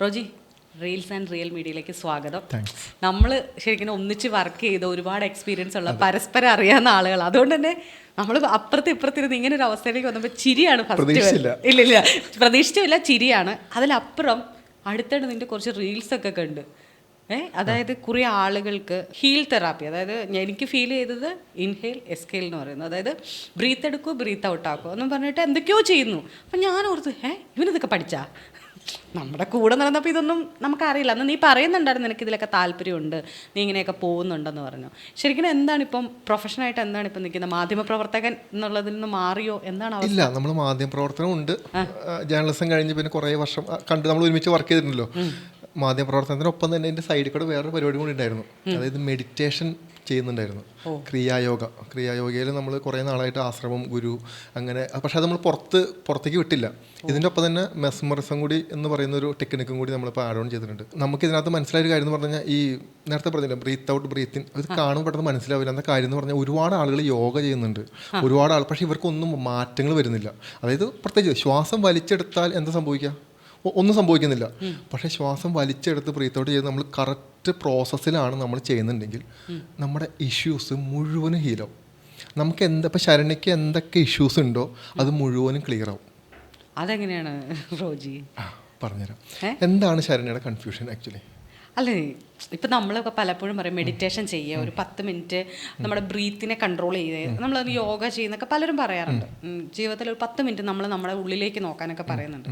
Roji reels and real മീഡിയയിലേക്ക് സ്വാഗതം. നമ്മൾ ശരിക്കും ഒന്നിച്ച് വർക്ക് ചെയ്ത ഒരുപാട് എക്സ്പീരിയൻസ് ഉള്ള പരസ്പരം അറിയാവുന്ന ആളുകൾ അതുകൊണ്ട് തന്നെ നമ്മൾ അപ്പുറത്ത് ഇപ്പുറത്തിരുന്ന് ഇങ്ങനെ ഒരു അവസ്ഥയിലേക്ക് വന്നപ്പോൾ ചിരിയാണ് ഫസ്റ്റ് ഇല്ല ഇല്ല. പ്രതീക്ഷിച്ചില്ല ചിരിയാണ്. അതിലപ്പുറം അടുത്തിടെ നിന്റെ കുറച്ച് റീൽസ് ഒക്കെ കണ്ട്. ഏ അതായത് കുറേ ആളുകൾക്ക് ഹീൽ തെറാപ്പി അതായത് എനിക്ക് ഫീൽ ചെയ്തത് ഇൻഹെയിൽ എസ്കെയിൽ എന്ന് പറയുന്നത് അതായത് ബ്രീത്ത് എടുക്കൂ ബ്രീത്ത് ഔട്ട് ആക്കൂ. എന്നും പറഞ്ഞിട്ട് എന്തൊക്കെയോ ചെയ്യുന്നു. അപ്പം ഞാൻ ഓർത്ത് ഏഹ് ഇവനിതൊക്കെ പഠിച്ചാ? നമ്മുടെ കൂടെ നടന്നപ്പോൾ ഇതൊന്നും നമുക്കറിയില്ല. അന്ന് നീ പറയുന്നുണ്ടായിരുന്നു നിനക്ക് ഇതിലൊക്കെ താല്പര്യമുണ്ട്. നീ ഇങ്ങനെയൊക്കെ പോകുന്നുണ്ടെന്ന് പറഞ്ഞു. ശരിക്കും എന്താണ് ഇപ്പം പ്രൊഫഷനായിട്ട് എന്താണ് ഇപ്പം നിൽക്കുന്നത്? മാധ്യമപ്രവർത്തകൻ എന്നുള്ളതിൽ നിന്ന് മാറിയോ? എന്താണ് ഇല്ല നമ്മൾ മാധ്യമ പ്രവർത്തനം ഉണ്ട് ജേർണലിസം കഴിഞ്ഞ് പിന്നെ കുറേ വർഷം കണ്ട് നമ്മൾ ഒരുമിച്ച് വർക്ക് ചെയ്തിട്ടുണ്ടല്ലോ. മാധ്യമ പ്രവർത്തനത്തിനൊപ്പം തന്നെ എന്റെ സൈഡിൽ കൂടെ വേറൊരു പരിപാടി കൂടി ഉണ്ടായിരുന്നു. അതായത് മെഡിറ്റേഷൻ ചെയ്യുന്നുണ്ടായിരുന്നു. ക്രിയായോഗ. ക്രിയായോഗയിൽ നമ്മൾ കുറേ നാളായിട്ട് ആശ്രമം ഗുരു അങ്ങനെ പക്ഷേ അത് നമ്മൾ പുറത്ത് പുറത്തേക്ക് വിട്ടില്ല. ഇതിന്റെ ഒപ്പം തന്നെ മെസ്മറിസം കൂടി എന്ന് പറയുന്ന ഒരു ടെക്നിക്കും കൂടി നമ്മളിപ്പോൾ ആഡ് ഓൺ ചെയ്തിട്ടുണ്ട്. നമുക്ക് ഇതിനകത്ത് മനസ്സിലായ ഒരു കാര്യം എന്ന് പറഞ്ഞാൽ ഈ നേരത്തെ പറഞ്ഞില്ല ബ്രീത്ത് ഔട്ട് ബ്രീത്ത് ഇൻ അത് കാണുമ്പോൾ പെട്ടെന്ന് മനസ്സിലാവില്ല. എന്ന കാര്യം എന്ന് പറഞ്ഞാൽ ഒരുപാട് ആളുകൾ യോഗ ചെയ്യുന്നുണ്ട്. ഒരുപാട് ആൾ പക്ഷേ ഇവർക്കൊന്നും മാറ്റങ്ങൾ വരുന്നില്ല. അതായത് പ്രത്യേകിച്ച് ശ്വാസം വലിച്ചെടുത്താൽ എന്താ സംഭവിക്കുക? ഒന്നും സംഭവിക്കുന്നില്ല. പക്ഷേ ശ്വാസം വലിച്ചെടുത്ത് ബ്രീത്തൗട്ട് ചെയ്ത് നമ്മൾ കറക്റ്റ് പ്രോസസ്സിലാണ് നമ്മൾ ചെയ്യുന്നുണ്ടെങ്കിൽ നമ്മുടെ ഇഷ്യൂസ് മുഴുവനും ഹീലാവും നമുക്ക് എന്താ ഇപ്പം ശരണിക്ക് എന്തൊക്കെ ഇഷ്യൂസ് ഉണ്ടോ അത് മുഴുവനും ക്ലിയർ ആവും. അതെങ്ങനെയാണ് റോജി? പറഞ്ഞുതരാം. എന്താണ് ശരണിയുടെ കൺഫ്യൂഷൻ ആക്ച്വലി അല്ലേ ഇപ്പം നമ്മളൊക്കെ പലപ്പോഴും പറയും മെഡിറ്റേഷൻ ചെയ്യുക ഒരു പത്ത് മിനിറ്റ് നമ്മുടെ ബ്രീത്തിനെ കൺട്രോൾ ചെയ്ത് നമ്മൾ യോഗ ചെയ്യുന്നൊക്കെ പലരും പറയാറുണ്ട്. ജീവിതത്തിൽ ഒരു പത്ത് മിനിറ്റ് നമ്മൾ നമ്മുടെ ഉള്ളിലേക്ക് നോക്കാനൊക്കെ പറയുന്നുണ്ട്.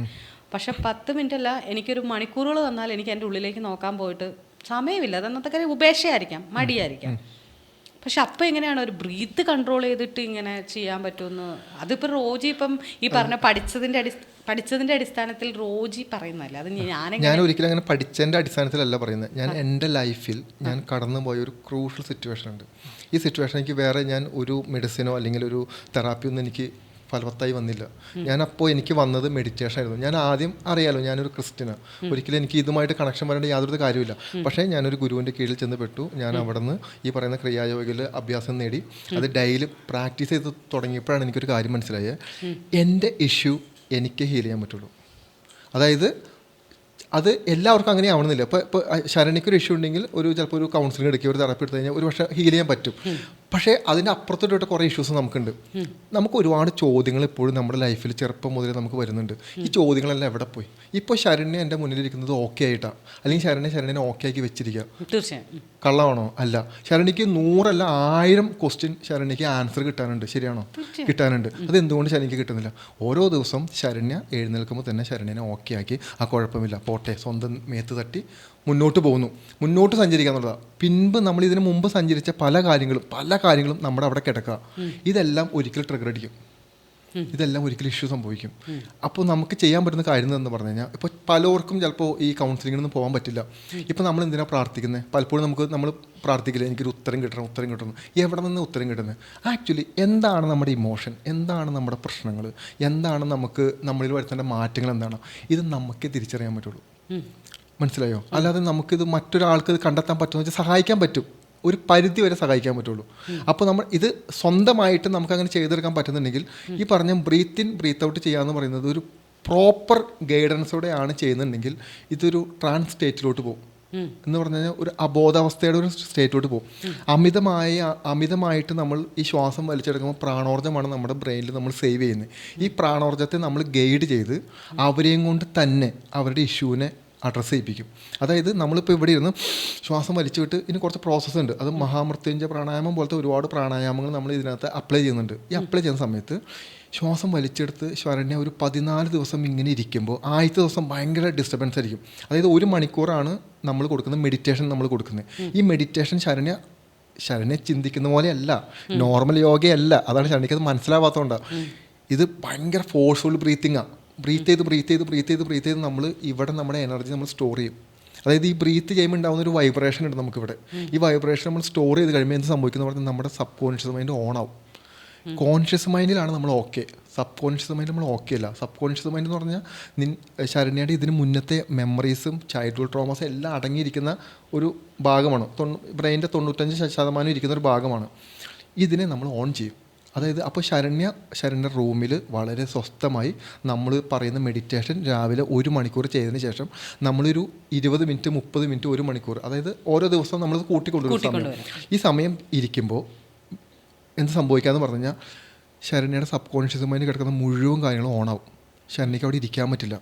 പക്ഷെ പത്ത് മിനിറ്റ് അല്ല എനിക്കൊരു മണിക്കൂറുകൾ തന്നാൽ എനിക്ക് എന്റെ ഉള്ളിലേക്ക് നോക്കാൻ പോയിട്ട് സമയമില്ല. അതന്നത്തെ കാര്യം ഉപേക്ഷയായിരിക്കാം മടിയായിരിക്കാം. പക്ഷെ അപ്പം എങ്ങനെയാണ് ഒരു ബ്രീത്ത് കൺട്രോൾ ചെയ്തിട്ട് ഇങ്ങനെ ചെയ്യാൻ പറ്റുമെന്ന്? അതിപ്പോൾ റോജി ഇപ്പം ഈ പറഞ്ഞ പഠിച്ചതിന്റെ അടി പഠിച്ചതിന്റെ അടിസ്ഥാനത്തിൽ റോജി പറയുന്നതല്ല? അത് ഞാൻ ഞാൻ ഒരിക്കലും അങ്ങനെ പഠിച്ചതിന്റെ അടിസ്ഥാനത്തിലല്ല പറയുന്നത്. ഞാൻ എന്റെ ലൈഫിൽ ഞാൻ കടന്നു പോയ ഒരു ക്രൂഷ്യൽ സിറ്റുവേഷൻ ഉണ്ട്. ഈ സിറ്റുവേഷൻ എനിക്ക് വേറെ ഞാൻ ഒരു മെഡിസിനോ അല്ലെങ്കിൽ ഒരു തെറാപ്പിയൊന്നും എനിക്ക് ഫലവത്തായി വന്നില്ല. ഞാൻ അപ്പോൾ എനിക്ക് വന്നത് മെഡിറ്റേഷൻ ആയിരുന്നു. ഞാൻ ആദ്യം അറിയാലോ ഞാനൊരു ക്രിസ്ത്യനാണ് ഒരിക്കലും എനിക്ക് ഇതുമായിട്ട് കണക്ഷൻ വരേണ്ട യാതൊരു കാര്യമില്ല പക്ഷേ ഞാനൊരു ഗുരുവിന്റെ കീഴിൽ ചെന്ന് പെട്ടു. ഞാൻ അവിടെ നിന്ന് ഈ പറയുന്ന ക്രിയായോഗയിൽ അഭ്യാസം നേടി. അത് ഡെയിലി പ്രാക്ടീസ് ചെയ്ത് തുടങ്ങിയപ്പോഴാണ് എനിക്കൊരു കാര്യം മനസ്സിലായത് എന്റെ ഇഷ്യൂ എനിക്ക് ഹീൽ ചെയ്യാൻ പറ്റുള്ളൂ. അതായത് അത് എല്ലാവർക്കും അങ്ങനെ ആവണമെന്നില്ല. ഇപ്പോൾ ഇപ്പോൾ ശരണിക്കൊരു ഇഷ്യൂ ഉണ്ടെങ്കിൽ ഒരു ചിലപ്പോൾ ഒരു കൗൺസിലിംഗ് എടുക്കുക ഒരു തെറപ്പി എടുത്തു കഴിഞ്ഞാൽ ഒരു പക്ഷേ ഹീൽ ചെയ്യാൻ പറ്റും. പക്ഷേ അതിന്റെ അപ്പുറത്തോട്ട് കുറേ ഇഷ്യൂസ് നമുക്കുണ്ട്. നമുക്ക് ഒരുപാട് ചോദ്യങ്ങൾ ഇപ്പോഴും നമ്മുടെ ലൈഫിൽ ചെറുപ്പം മുതൽ നമുക്ക് വരുന്നുണ്ട്. ഈ ചോദ്യങ്ങളെല്ലാം എവിടെ പോയി? ഇപ്പോൾ ശരണ്യ എന്റെ മുന്നിലിരിക്കുന്നത് ഓക്കെ ആയിട്ടാണ് അല്ലെങ്കിൽ ശരണ്യ ശരണ്യനെ ഓക്കെ ആക്കി വെച്ചിരിക്കുക തീർച്ചയായും. കള്ളമാണോ അല്ല. ശരണിക്ക് നൂറല്ല ആയിരം ക്വസ്റ്റ്യൻ ശരണിക്ക് ആൻസർ കിട്ടാനുണ്ട്. ശരിയാണോ? കിട്ടാനുണ്ട്. അത് എന്തുകൊണ്ട് ശരണിക്ക് കിട്ടുന്നില്ല? ഓരോ ദിവസം ശരണ്യ എഴുന്നേൽക്കുമ്പോൾ തന്നെ ശരണ്യനെ ഓക്കെ ആക്കി. ആ കുഴപ്പമില്ല. പോട്ടെ. സ്വന്തം മേത്ത് തട്ടി മുന്നോട്ട് പോകുന്നു. മുന്നോട്ട് സഞ്ചരിക്കുക എന്നുള്ളതാണ് പിൻപ് നമ്മൾ ഇതിനു മുമ്പ് സഞ്ചരിച്ച പല കാര്യങ്ങളും പല കാര്യങ്ങളും നമ്മുടെ അവിടെ കിടക്കുക. ഇതെല്ലാം ഒരിക്കൽ ട്രിഗർ അടിക്കും. ഇതെല്ലാം ഒരിക്കലും ഇഷ്യൂ സംഭവിക്കും. അപ്പോൾ നമുക്ക് ചെയ്യാൻ പറ്റുന്ന കാര്യം എന്ന് പറഞ്ഞു കഴിഞ്ഞാൽ ഇപ്പോൾ പലർക്കും ചിലപ്പോൾ ഈ കൗൺസിലിങ്ങിനൊന്നും പോകാൻ പറ്റില്ല. ഇപ്പോൾ നമ്മൾ എന്തിനാണ് പ്രാർത്ഥിക്കുന്നത് പലപ്പോഴും നമുക്ക് നമ്മൾ പ്രാർത്ഥിക്കില്ല എനിക്കൊരു ഉത്തരം കിട്ടണം ഉത്തരം കിട്ടണം. എവിടെ നിന്ന് ഉത്തരം കിട്ടുന്നത് ആക്ച്വലി എന്താണ് നമ്മുടെ ഇമോഷൻ എന്താണ് നമ്മുടെ പ്രശ്നങ്ങൾ? എന്താണ് നമുക്ക് നമ്മളിൽ വരുത്തേണ്ട മാറ്റങ്ങൾ എന്താണ്? ഇത് നമുക്കേ തിരിച്ചറിയാൻ പറ്റുള്ളൂ. മനസ്സിലായോ? അല്ലാതെ നമുക്കിത് മറ്റൊരാൾക്ക് ഇത് കണ്ടെത്താൻ പറ്റുമെന്ന് വെച്ചാൽ സഹായിക്കാൻ പറ്റും. ഒരു പരിധി വരെ സഹായിക്കാൻ പറ്റുള്ളൂ. അപ്പോൾ നമ്മൾ ഇത് സ്വന്തമായിട്ട് നമുക്ക് അങ്ങനെ ചെയ്തെടുക്കാൻ പറ്റുന്നുണ്ടെങ്കിൽ ഈ പറഞ്ഞ ബ്രീത്ത് ഇൻ ബ്രീത്ത് ഔട്ട് ചെയ്യാന്ന് പറയുന്നത് ഒരു പ്രോപ്പർ ഗൈഡൻസോടെയാണ് ചെയ്യുന്നുണ്ടെങ്കിൽ ഇതൊരു ട്രാൻസ് സ്റ്റേറ്റിലോട്ട് പോകും. എന്ന് പറഞ്ഞു കഴിഞ്ഞാൽ ഒരു അബോധാവസ്ഥയുടെ ഒരു സ്റ്റേറ്റിലോട്ട് പോകും. അമിതമായ അമിതമായിട്ട് നമ്മൾ ഈ ശ്വാസം വലിച്ചെടുക്കുമ്പോൾ പ്രാണോർജമാണ് നമ്മുടെ ബ്രെയിനിൽ നമ്മൾ സേവ് ചെയ്യുന്നത്. ഈ പ്രാണോർജത്തെ നമ്മൾ ഗൈഡ് ചെയ്ത് അവരെയും കൊണ്ട് തന്നെ അവരുടെ ഇഷ്യൂവിനെ അഡ്രസ്സ് ചെയ്യിപ്പിക്കും അതായത് നമ്മളിപ്പോൾ ഇവിടെ ഇരുന്ന് ശ്വാസം വലിച്ചു വിട്ട് ഇനി കുറച്ച് പ്രോസസ്സ് ഉണ്ട്. അത് മഹാമൃത്യുഞ്ജ പ്രാണായാമം പോലത്തെ ഒരുപാട് പ്രാണായാമങ്ങൾ നമ്മൾ ഇതിനകത്ത് അപ്ലൈ ചെയ്യുന്നുണ്ട്. ഈ അപ്ലൈ ചെയ്യുന്ന സമയത്ത് ശ്വാസം വലിച്ചെടുത്ത് ശരണ്യ ഒരു പതിനാല് ദിവസം ഇങ്ങനെ ഇരിക്കുമ്പോൾ ആദ്യത്തെ ദിവസം ഭയങ്കര ഡിസ്റ്റർബൻസ് ആയിരിക്കും. അതായത് ഒരു മണിക്കൂറാണ് നമ്മൾ കൊടുക്കുന്നത് മെഡിറ്റേഷൻ നമ്മൾ കൊടുക്കുന്നത്. ഈ മെഡിറ്റേഷൻ ശരണ്യ ശരണ്യ ചിന്തിക്കുന്ന പോലെയല്ല. നോർമൽ യോഗയല്ല. അതാണ് ശരണ്യക്ക് അത് മനസ്സിലാവാത്തതുകൊണ്ടാണ് ഇത് ഭയങ്കര ഫോഴ്സ്ഫുൾ ബ്രീത്തിങ്ങാണ് ബ്രീത്ത് ചെയ്ത് ബ്രീത്ത് ചെയ്ത് ബ്രീത്ത് ചെയ്ത് ബ്രീത്ത് ചെയ്ത് നമ്മൾ ഇവിടെ നമ്മുടെ എനർജി നമ്മൾ സ്റ്റോർ ചെയ്യും. അതായത് ഈ ബ്രീത്ത് ചെയ്യുമ്പോൾ ഉണ്ടാകുന്ന ഒരു വൈബ്രേഷൻ ഉണ്ട് നമുക്കിവിടെ. ഈ വൈബ്രേഷൻ നമ്മൾ സ്റ്റോർ ചെയ്ത് കഴിയുമ്പോൾ എന്ത് സംഭവിക്കുന്ന പറഞ്ഞാൽ നമ്മുടെ സബ് കോൺഷ്യസ് മൈൻഡ് ഓൺ ആവും. കോൺഷ്യസ് മൈൻഡിലാണ് നമ്മൾ ഓക്കെ സബ് കോൺഷ്യസ് മൈൻഡ് നമ്മൾ ഓക്കെ അല്ല. സബ് കോൺഷ്യസ് മൈൻഡ് എന്ന് പറഞ്ഞാൽ നിൻ ശരണ്യയുടെ ഇതിന് മുന്നത്തെ മെമ്മറീസും ചൈൽഡ്ഹുഡ് ട്രോമാസും എല്ലാം അടങ്ങിയിരിക്കുന്ന ഒരു ഭാഗമാണ്. തൊണ്ണൂ ബ്രെയിന്റെ തൊണ്ണൂറ്റഞ്ച് ശതമാനം ഇരിക്കുന്ന ഒരു ഭാഗമാണ്. ഇതിനെ നമ്മൾ ഓൺ ചെയ്യും. അതായത് അപ്പോൾ ശരണ്യ ശരണ്യ റൂമിൽ വളരെ സ്വസ്ഥമായി നമ്മൾ പറയുന്ന മെഡിറ്റേഷൻ രാവിലെ ഒരു മണിക്കൂർ ചെയ്തതിന് ശേഷം നമ്മളൊരു ഇരുപത് മിനിറ്റ് മുപ്പത് മിനിറ്റ് ഒരു മണിക്കൂർ അതായത് ഓരോ ദിവസവും നമ്മൾ കൂട്ടിക്കൊണ്ടുവരും സമയം. ഈ സമയം ഇരിക്കുമ്പോൾ എന്ത് സംഭവിക്കാന്ന് പറഞ്ഞു കഴിഞ്ഞാൽ ശരണ്യയുടെ സബ് കോൺഷ്യസ് മൈൻഡ് കിടക്കുന്ന മുഴുവൻ കാര്യങ്ങളും ഓണാവും ശരണ്യക്ക് അവിടെ ഇരിക്കാൻ പറ്റില്ല.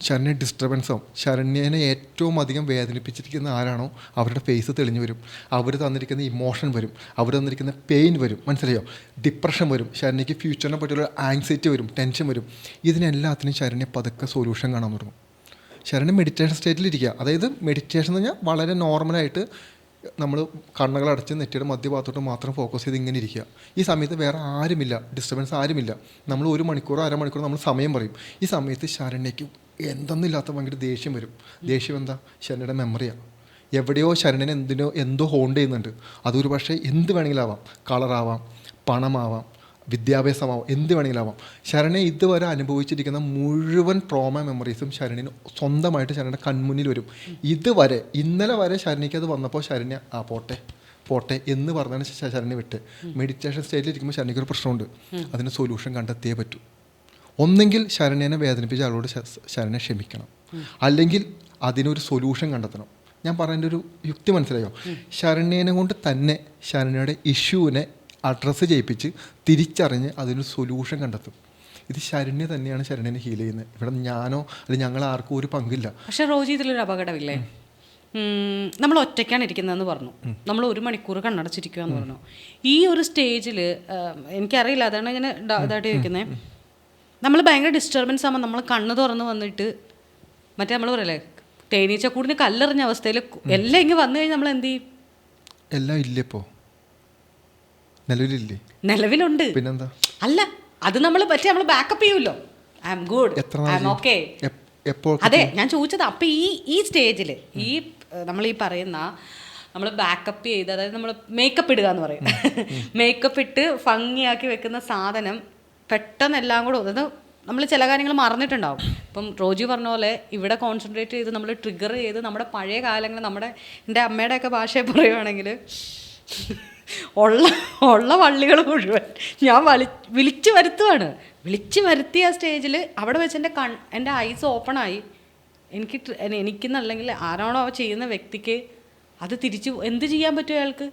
ശരണ്യ ഡിസ്റ്റർബൻസോ ശരണ്യനെ ഏറ്റവും അധികം വേദനിപ്പിച്ചിരിക്കുന്ന ആരാണോ? അവരുടെ ഫേസ് തെളിഞ്ഞു വരും. അവർ തന്നിരിക്കുന്ന ഇമോഷൻ വരും. അവർ തന്നിരിക്കുന്ന പെയിൻ വരും. മനസ്സിലായോ? ഡിപ്രഷൻ വരും. ശരണ്യക്ക് ഫ്യൂച്ചറിനെ പറ്റിയുള്ള ആങ്സൈറ്റി വരും. ടെൻഷൻ വരും. ഇതിനെല്ലാത്തിനും ശരണ്യ പതുക്കെ സൊല്യൂഷൻ കാണാൻ തുടങ്ങും. ശരണ്യ മെഡിറ്റേഷൻ സ്റ്റേറ്റിലിരിക്കുക അതായത് മെഡിറ്റേഷൻ എന്ന് പറഞ്ഞാൽ വളരെ നോർമലായിട്ട് നമ്മൾ കണ്ണുകൾ അടച്ച് നെറ്റിയുടെ മധ്യഭാഗത്തോട്ട് മാത്രം ഫോക്കസ് ചെയ്ത് ഇങ്ങനെ ഇരിക്കുക. ഈ സമയത്ത് വേറെ ആരുമില്ല. ഡിസ്റ്റർബൻസ് ആരുമില്ല. നമ്മൾ ഒരു മണിക്കൂറോ അരമണിക്കൂറോ നമ്മൾ സമയം പറയും. ഈ സമയത്ത് ശരണ്യയ്ക്ക് എന്തെന്നില്ലാത്ത ഭയങ്കര ദേഷ്യം വരും. ദേഷ്യം എന്താ? ശരണയുടെ മെമ്മറിയാണ് എവിടെയോ ശരണന് എന്തിനോ എന്തോ ഹോണ്ട് ചെയ്യുന്നുണ്ട്. അതൊരു പക്ഷേ എന്ത് വേണമെങ്കിലും ആവാം കളറാവാം പണമാവാം വിദ്യാഭ്യാസമാവാം എന്ത് വേണമെങ്കിലും ആവാം ശരണെ ഇതുവരെ അനുഭവിച്ചിരിക്കുന്ന മുഴുവൻ ട്രോമ മെമ്മറീസും ശരണിന് സ്വന്തമായിട്ട് ശരണയുടെ കൺമുന്നിൽ വരും. ഇതുവരെ ഇന്നലെ വരെ ശരണിക്ക് അത് വന്നപ്പോൾ ശരണ്യ ആ പോട്ടെ പോട്ടെ എന്ന് പറഞ്ഞാണ് ശേഷം ശരണ്യ വിട്ട്. മെഡിറ്റേഷൻ സ്റ്റേജിൽ ഇരിക്കുമ്പോൾ ശരണിക്ക് ഒരു പ്രശ്നമുണ്ട്. അതിന് സൊല്യൂഷൻ കണ്ടെത്തിയേ പറ്റൂ. ഒന്നെങ്കിൽ ശരണ്യനെ വേദനിപ്പിച്ച ആളോട് ശരണ്യ ക്ഷമിക്കണം. അല്ലെങ്കിൽ അതിനൊരു സൊല്യൂഷൻ കണ്ടെത്തണം. ഞാൻ പറഞ്ഞതിന്റെ ഒരു യുക്തി മനസ്സിലായോ? ശരണ്യനെ കൊണ്ട് തന്നെ ശരണ്യയുടെ ഇഷ്യൂവിനെ അഡ്രസ്സ് ചെയ്യിപ്പിച്ച് തിരിച്ചറിഞ്ഞ് അതിനൊരു സൊല്യൂഷൻ കണ്ടെത്തും. ഇത് ശരണ്യ തന്നെയാണ് ശരണ്യനെ ഹീൽ ചെയ്യുന്നത്. ഇവിടെ ഞാനോ അല്ലെങ്കിൽ ഞങ്ങൾ ആർക്കും ഒരു പങ്കില്ല. പക്ഷേ റോജി ഇതിലൊരു അപകടമില്ലേ? നമ്മൾ ഒറ്റയ്ക്കാണ് ഇരിക്കുന്നതെന്ന് പറഞ്ഞു. നമ്മൾ ഒരു മണിക്കൂർ കണ്ണടച്ചിരിക്കുക എന്ന് പറഞ്ഞു. ഈ ഒരു സ്റ്റേജിൽ എനിക്കറിയില്ല. അതാണ് ഡ- ഇതായിട്ട് ചോദിക്കുന്നത് നമ്മൾ ഭയങ്കര ഡിസ്റ്റർബൻസ് ആകുമ്പോൾ നമ്മൾ കണ്ണ് തുറന്ന് വന്നിട്ട് മറ്റേ നമ്മൾ പറയല്ലേ തേനീച്ചക്കൂടിന് കല്ലെറിഞ്ഞ അവസ്ഥയിൽ എല്ലാം ഇങ്ങനെ വന്നു കഴിഞ്ഞാൽ നമ്മൾ എന്ത് ചെയ്യും? എല്ലാം ഇല്ലിപ്പോൾ നിലവിലില്ലേ? നിലവിലുണ്ട്. പിന്നെന്താ? അല്ല അത് നമ്മൾ പറ്റി നമ്മൾ ബാക്കപ്പ് ചെയ്യുമല്ലോ I'm good I'm? Okay അതെ ഞാൻ ചോദിച്ചത് അപ്പം ഈ ഈ സ്റ്റേജിൽ ഈ നമ്മൾ ഈ പറയുന്ന നമ്മൾ ബാക്കപ്പ് ചെയ്ത് അതായത് നമ്മൾ മേക്കപ്പ് ഇടുക എന്ന് പറയും. മേക്കപ്പ് ഇട്ട് ഭംഗിയാക്കി വെക്കുന്ന സാധനം പെട്ടെന്ന് എല്ലാം കൂടെ അതായത് നമ്മൾ ചില കാര്യങ്ങൾ മറന്നിട്ടുണ്ടാവും. ഇപ്പം റോജി പറഞ്ഞ പോലെ ഇവിടെ കോൺസെൻട്രേറ്റ് ചെയ്ത് നമ്മൾ ട്രിഗർ ചെയ്ത് നമ്മുടെ പഴയ കാലങ്ങൾ നമ്മുടെ എന്റെ അമ്മയുടെയൊക്കെ ഭാഷയെ പറയുവാണെങ്കിൽ ഉള്ള ഉള്ള വള്ളികൾ മുഴുവൻ ഞാൻ വലി വിളിച്ചു വരുത്തുവാണ്. വിളിച്ചു വരുത്തിയ സ്റ്റേജിൽ അവിടെ വെച്ച് എന്റെ കൺ എന്റെ ഐസ് ഓപ്പണായി എനിക്ക് എനിക്കെന്നല്ലെങ്കിൽ ആരാണോ അവ ചെയ്യുന്ന വ്യക്തിക്ക് അത് തിരിച്ചു എന്ത് ചെയ്യാൻ പറ്റും അയാൾക്ക്?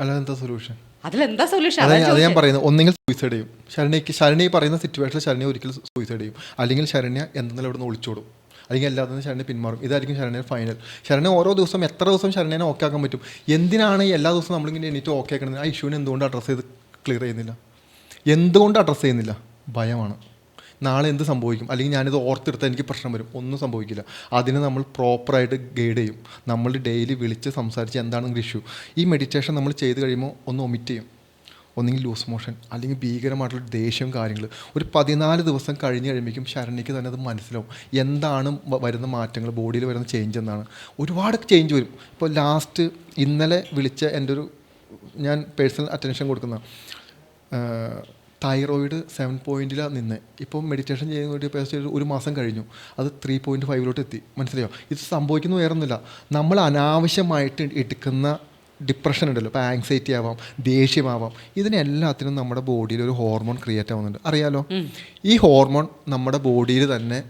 അല്ല എന്താ സൊല്യൂഷൻ അതിലെന്താ സൊല്യൂഷൻ അതെ അത് ഞാൻ പറയുന്നത്. ഒന്നെങ്കിൽ സൂയിസൈഡ് ചെയ്യും. ശരണ്യക്ക് ശരണ്യ പറയുന്ന സിറ്റുവേഷനിൽ ശരണ്യ ഒരിക്കലും സൂയിസൈഡ് ചെയ്യും. അല്ലെങ്കിൽ ശരണ്യ എന്തെങ്കിലും അവിടെ നിന്ന് ഒളിച്ചോടും. അല്ലെങ്കിൽ അല്ലാതെ ശരണ്യ പിന്മാറും. ഇതായിരിക്കും ശരണ്യ ഫൈനൽ ശരണ്യ ഓരോ ദിവസം എത്ര ദിവസം ശരണ്യനെ ഓക്കെ ആക്കാൻ പറ്റും? എന്തിനാണ് ഈ എല്ലാ ദിവസവും നമ്മളിങ്ങനെ എണീറ്റ് ഓക്കെ ആക്കുന്നത് ആ ഇഷ്യൂവിനെ എന്തുകൊണ്ട് അഡ്രസ്സ് ചെയ്ത് ക്ലിയർ ചെയ്യുന്നില്ല? എന്തുകൊണ്ട് അഡ്രസ്സ് ചെയ്യുന്നില്ല? ഭയമാണ്. നാളെ എന്ത് സംഭവിക്കും? അല്ലെങ്കിൽ ഞാനിത് ഓർത്തെടുത്താൽ എനിക്ക് പ്രശ്നം വരും. ഒന്നും സംഭവിക്കില്ല. അതിനെ നമ്മൾ പ്രോപ്പറായിട്ട് ഗൈഡ് ചെയ്യും. നമ്മൾ ഡെയിലി വിളിച്ച് സംസാരിച്ച് എന്താണെങ്കിലും ഇഷ്യൂ ഈ മെഡിറ്റേഷൻ നമ്മൾ ചെയ്ത് കഴിയുമ്പോൾ ഒന്ന് ഒമിറ്റ് ചെയ്യും. ഒന്നെങ്കിൽ ലൂസ് മോഷൻ അല്ലെങ്കിൽ ഭീകരമായിട്ടുള്ള ദേഷ്യം കാര്യങ്ങൾ. ഒരു പതിനാല് ദിവസം കഴിഞ്ഞ് കഴിയുമ്പോഴേക്കും ശരണിക്ക് തന്നെ അത് മനസ്സിലാവും. എന്താണ് വരുന്ന മാറ്റങ്ങൾ ബോഡിയിൽ വരുന്ന ചേഞ്ച് എന്നാണ്. ഒരുപാട് ചേഞ്ച് വരും. ഇപ്പോൾ ലാസ്റ്റ് ഇന്നലെ വിളിച്ച എന്റെ ഒരു ഞാൻ പേഴ്സണൽ അറ്റൻഷൻ കൊടുക്കുന്ന തൈറോയിഡ് സെവൻ പോയിന്റിലാണ് നിന്ന്. ഇപ്പോൾ മെഡിറ്റേഷൻ ചെയ്യുന്ന ഒരു പേസ്റ്റ് ഒരു മാസം കഴിഞ്ഞു. അത് ത്രീ പോയിന്റ് ഫൈവിലോട്ട് എത്തി. മനസ്സിലായോ? ഇത് സംഭവിക്കുന്ന വേറൊന്നുമില്ല. നമ്മൾ അനാവശ്യമായിട്ട് എടുക്കുന്ന ഡിപ്രഷൻ ഉണ്ടല്ലോ. ഇപ്പോൾ ആങ്സൈറ്റി ആവാം ദേഷ്യമാവാം ഇതിനെല്ലാത്തിനും നമ്മുടെ ബോഡിയിൽ ഒരു ഹോർമോൺ ക്രിയേറ്റ് ആവുന്നുണ്ട്. അറിയാലോ? ഈ ഹോർമോൺ നമ്മുടെ ബോഡിയിൽ തന്നെ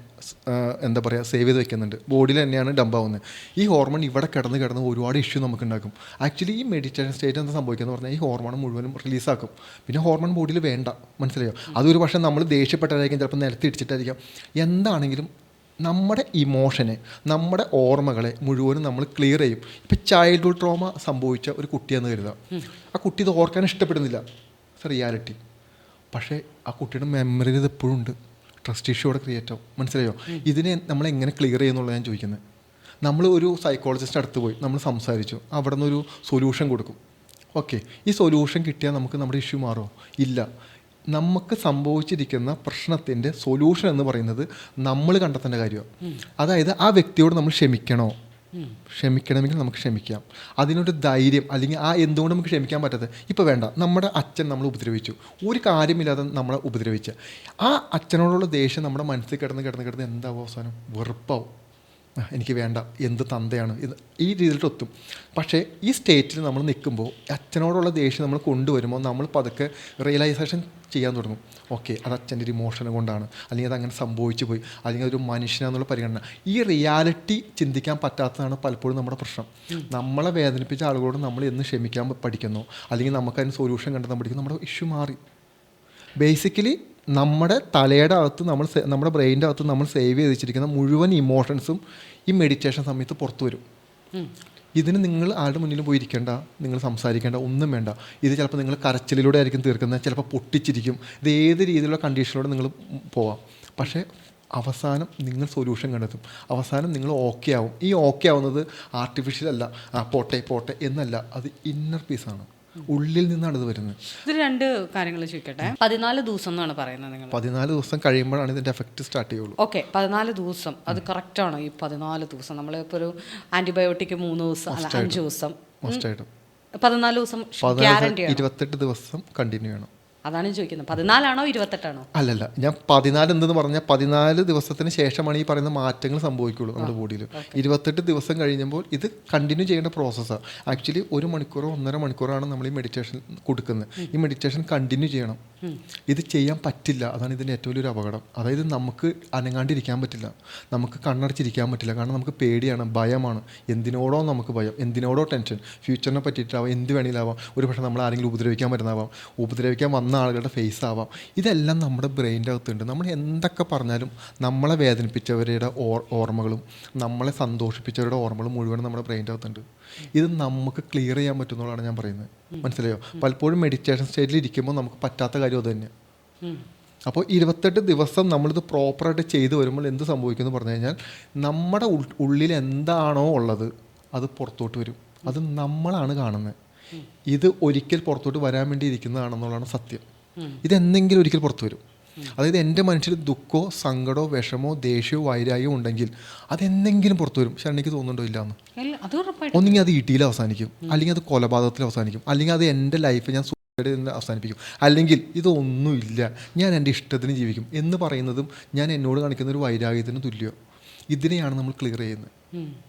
എന്താ പറയുക സേവ് ചെയ്ത് വെക്കുന്നുണ്ട്. ബോഡിയിൽ തന്നെയാണ് ഡംപ് ആവുന്നത്. ഈ ഹോർമോൺ ഇവിടെ കിടന്ന് കിടന്ന് ഒരുപാട് ഇഷ്യൂ നമുക്ക് ഉണ്ടാക്കും ആക്ച്വലി ഈ മെഡിറ്റേഷൻ സ്റ്റേറ്റ് എന്താ സംഭവിക്കുന്നത് പറഞ്ഞാൽ ഈ ഹോർമോൺ മുഴുവനും റിലീസാക്കും പിന്നെ ഹോർമോൺ ബോഡിയിൽ വേണ്ട. മനസ്സിലായോ? അതൊരു പക്ഷേ നമ്മൾ ദേഷ്യപ്പെട്ടായിരിക്കും ചിലപ്പോൾ നിലത്ത് ഇടിച്ചിട്ടായിരിക്കാം. എന്താണെങ്കിലും നമ്മുടെ ഇമോഷനെ നമ്മുടെ ഓർമ്മകളെ മുഴുവനും നമ്മൾ ക്ലിയർ ചെയ്യും. ഇപ്പം ചൈൽഡ്ഹുഡ് ട്രോമ സംഭവിച്ച ഒരു കുട്ടിയെന്ന് കരുതാം. ആ കുട്ടി ഇത് ഓർക്കാൻ ഇഷ്ടപ്പെടുന്നില്ല. റിയാലിറ്റി പക്ഷേ ആ കുട്ടിയുടെ മെമ്മറിയിൽ ഇത് എപ്പോഴും ഉണ്ട്. ട്രസ്റ്റ് ഇഷ്യൂ അവിടെ ക്രിയേറ്റ് ആവും. മനസ്സിലായോ? ഇതിനെ നമ്മൾ എങ്ങനെ ക്ലിയർ ചെയ്യുന്നുള്ളത് ഞാൻ ചോദിക്കുന്നത് നമ്മൾ ഒരു സൈക്കോളജിസ്റ്റ് അടുത്ത് പോയി നമ്മൾ സംസാരിച്ചു. അവിടെ നിന്ന് ഒരു സൊല്യൂഷൻ കൊടുക്കും. ഓക്കെ ഈ സൊല്യൂഷൻ കിട്ടിയാൽ നമുക്ക് നമ്മുടെ ഇഷ്യൂ മാറുമോ ഇല്ല. നമുക്ക് സംഭവിച്ചിരിക്കുന്ന പ്രശ്നത്തിന്റെ സൊല്യൂഷൻ എന്ന് പറയുന്നത് നമ്മൾ കണ്ടെത്തേണ്ട കാര്യമാണ് അതായത് ആ വ്യക്തിയോട് നമ്മൾ ക്ഷമിക്കണോ? ക്ഷമിക്കണമെങ്കിൽ നമുക്ക് ക്ഷമിക്കാം. അതിനൊരു ധൈര്യം അല്ലെങ്കിൽ ആ എന്തുകൊണ്ട് നമുക്ക് ക്ഷമിക്കാൻ പറ്റാത്തത്? ഇപ്പോൾ വേണ്ട നമ്മുടെ അച്ഛൻ നമ്മൾ ഉപദ്രവിച്ചു. ഒരു കാര്യമില്ലാതെ നമ്മളെ ഉപദ്രവിച്ച. ആ അച്ഛനോടുള്ള ദേഷ്യം നമ്മുടെ മനസ്സിൽ കിടന്ന് കിടന്ന് കിടന്ന് എന്താവും അവസാനം? വെറുപ്പാവും. എനിക്ക് വേണ്ട എന്ത് തന്തയാണ്. ഇത് ഈ രീതിയിലോട്ട് ഒത്തും. പക്ഷേ ഈ സ്റ്റേറ്റിൽ നമ്മൾ നിൽക്കുമ്പോൾ അച്ഛനോടുള്ള ദേഷ്യം നമ്മൾ കൊണ്ടുവരുമ്പോൾ നമ്മൾ പതുക്കെ റിയലൈസേഷൻ ചെയ്യാൻ തുടങ്ങും. ഓക്കെ അത് അച്ഛന്റെ ഒരു ഇമോഷൻ കൊണ്ടാണ്. അല്ലെങ്കിൽ അത് അങ്ങനെ സംഭവിച്ചു പോയി. അല്ലെങ്കിൽ അതൊരു മനുഷ്യനാണെന്നുള്ള പരിഗണന. ഈ റിയാലിറ്റി ചിന്തിക്കാൻ പറ്റാത്തതാണ് പലപ്പോഴും നമ്മുടെ പ്രശ്നം. നമ്മളെ വേദനിപ്പിച്ച ആളുകളോട് നമ്മൾ എന്ന് ക്ഷമിക്കാൻ പഠിക്കുന്നു. അല്ലെങ്കിൽ നമുക്കതിന് സൊല്യൂഷൻ കണ്ടെത്താൻ പഠിക്കുന്നു. നമ്മുടെ ഇഷ്യൂ മാറി. ബേസിക്കലി നമ്മുടെ തലയുടെ അകത്ത് നമ്മൾ നമ്മുടെ ബ്രെയിന്റെ അകത്ത് നമ്മൾ സേവ് ചെയ്ത് വെച്ചിരിക്കുന്ന മുഴുവൻ ഇമോഷൻസും ഈ മെഡിറ്റേഷൻ സമയത്ത് പുറത്തു വരും. ഇതിന് നിങ്ങൾ ആരുടെ മുന്നിലും പോയി ഇരിക്കേണ്ട? നിങ്ങൾ സംസാരിക്കേണ്ട ഒന്നും വേണ്ട. ഇത് ചിലപ്പോൾ നിങ്ങൾ കരച്ചിലൂടെ ആയിരിക്കും തീർക്കുന്നത് ചിലപ്പോൾ പൊട്ടിച്ചിരിക്കും. ഇത് ഏത് രീതിയിലുള്ള കണ്ടീഷനിലൂടെ നിങ്ങൾ പോവാം. പക്ഷേ അവസാനം നിങ്ങൾ സൊല്യൂഷൻ കണ്ടെത്തും. അവസാനം നിങ്ങൾ ഓക്കെ ആവും. ഈ ഓക്കെ ആവുന്നത് ആർട്ടിഫിഷ്യൽ അല്ല. ആ പോട്ടെ പോട്ടെ എന്നല്ല. അത് ഇന്നർ പീസാണ് ഉള്ളിൽ നിന്നാണ് ഇത് വരുന്നത്. ഇത് രണ്ട് കാര്യങ്ങൾ ചോദിക്കട്ടെ? പതിനാല് ദിവസം എന്നാണ് പറയുന്നത് നിങ്ങൾ. പതിനാല് ദിവസം കഴിയുമ്പോഴാണ് ഇതിന്റെ എഫക്റ്റ് സ്റ്റാർട്ട് ചെയ്യുള്ളൂ. ഓക്കെ പതിനാല് ദിവസം. അത് കറക്റ്റ് ആണോ ഈ പതിനാല് ദിവസം. നമ്മൾ ഇപ്പോൾ ഒരു ആന്റിബയോട്ടിക് മൂന്ന് ദിവസം അല്ല അഞ്ച് ദിവസം. പതിനാല് ദിവസം ഇരുപത്തെട്ട് ദിവസം കണ്ടിന്യൂ ചെയ്യണം അതാണ് ചോദിക്കുന്നത്. പതിനാലാണോ ഇരുപത്തെട്ടാണോ? അല്ലല്ല ഞാൻ പതിനാല് എന്തെന്ന് പറഞ്ഞാൽ പതിനാല് ദിവസത്തിന് ശേഷമാണ് ഈ പറയുന്ന മാറ്റങ്ങൾ സംഭവിക്കുള്ളൂ നമ്മുടെ ബോഡിയിൽ ഇരുപത്തെട്ട് ദിവസം കഴിയുമ്പോൾ ഇത് കണ്ടിന്യൂ ചെയ്യേണ്ട പ്രോസസ്സാണ് ആക്ച്വലി ഒരു മണിക്കൂറോ ഒന്നര മണിക്കൂറോ ആണ് നമ്മൾ ഈ മെഡിറ്റേഷൻ കൊടുക്കുന്നത്. ഈ മെഡിറ്റേഷൻ കണ്ടിന്യൂ ചെയ്യണം. ഇത് ചെയ്യാൻ പറ്റില്ല. അതാണ് ഇതിന്റെ ഏറ്റവും വലിയൊരു അപകടം. അതായത് നമുക്ക് അനങ്ങാണ്ടിരിക്കാൻ പറ്റില്ല. നമുക്ക് കണ്ണടച്ചിരിക്കാൻ പറ്റില്ല. കാരണം നമുക്ക് പേടിയാണ് ഭയമാണ്. എന്തിനോടോ നമുക്ക് ഭയം എന്തിനോടോ ടെൻഷൻ. ഫ്യൂച്ചറിനെ പറ്റിയിട്ടാവാം എന്ത് വേണമെങ്കിലാവാം ഒരു പക്ഷേ നമ്മൾ ആരെങ്കിലും ഉപദ്രവിക്കാൻ വരുന്നതാവാം ഉപദ്രവിക്കാൻ വന്ന ആളുകളുടെ ഫേസ് ആവാം. ഇതെല്ലാം നമ്മുടെ ബ്രെയിന്റെ അകത്തുണ്ട്. നമ്മൾ എന്തൊക്കെ പറഞ്ഞാലും നമ്മളെ വേദനിപ്പിച്ചവരുടെ ഓർ ഓർമ്മകളും നമ്മളെ സന്തോഷിപ്പിച്ചവരുടെ ഓർമ്മകളും മുഴുവൻ നമ്മുടെ ബ്രെയിന്റെ അകത്തുണ്ട്. ഇത് നമുക്ക് ക്ലിയർ ചെയ്യാൻ പറ്റുന്നതാണ് ഞാൻ പറയുന്നത്. മനസ്സിലായോ? പലപ്പോഴും മെഡിറ്റേഷൻ സ്റ്റേജിൽ ഇരിക്കുമ്പോൾ നമുക്ക് പറ്റാത്ത കാര്യം അത് തന്നെയാണ് ഉം. അപ്പോൾ ഇരുപത്തെട്ട് ദിവസം നമ്മളിത് പ്രോപ്പറായിട്ട് ചെയ്തു വരുമ്പോൾ എന്ത് സംഭവിക്കുമെന്ന് പറഞ്ഞു കഴിഞ്ഞാൽ നമ്മുടെ ഉള്ളിൽ എന്താണോ ഉള്ളത് അത് പുറത്തോട്ട് വരും. അത് നമ്മളാണ് കാണുന്നത്. ഇത് ഒരിക്കൽ പുറത്തോട്ട് വരാൻ വേണ്ടി ഇരിക്കുന്നതാണെന്നുള്ളതാണ് സത്യം. ഇതെന്തെങ്കിലും ഒരിക്കൽ പുറത്തു വരും. അതായത് എന്റെ മനസ്സിൽ ദുഃഖമോ സങ്കടമോ വിഷമോ ദേഷ്യമോ വൈരാഗ്യമോ ഉണ്ടെങ്കിൽ അതെന്തെങ്കിലും പുറത്തു വരും. പക്ഷേ എനിക്ക് തോന്നുന്നുണ്ടോ ഇല്ലാന്ന് ഒന്നുകിൽ അത് ഇടിയിൽ അവസാനിക്കും. അല്ലെങ്കിൽ അത് കൊലപാതകത്തിൽ അവസാനിക്കും. അല്ലെങ്കിൽ അത് എന്റെ ലൈഫ് ഞാൻ അവസാനിപ്പിക്കും. അല്ലെങ്കിൽ ഇതൊന്നുമില്ല. ഞാൻ എന്റെ ഇഷ്ടത്തിന് ജീവിക്കും എന്ന് പറയുന്നതും ഞാൻ എന്നോട് കാണിക്കുന്ന ഒരു വൈരാഗ്യത്തിന് തുല്യം. ഇതിനെയാണ് നമ്മൾ ക്ലിയർ ചെയ്യുന്നത്.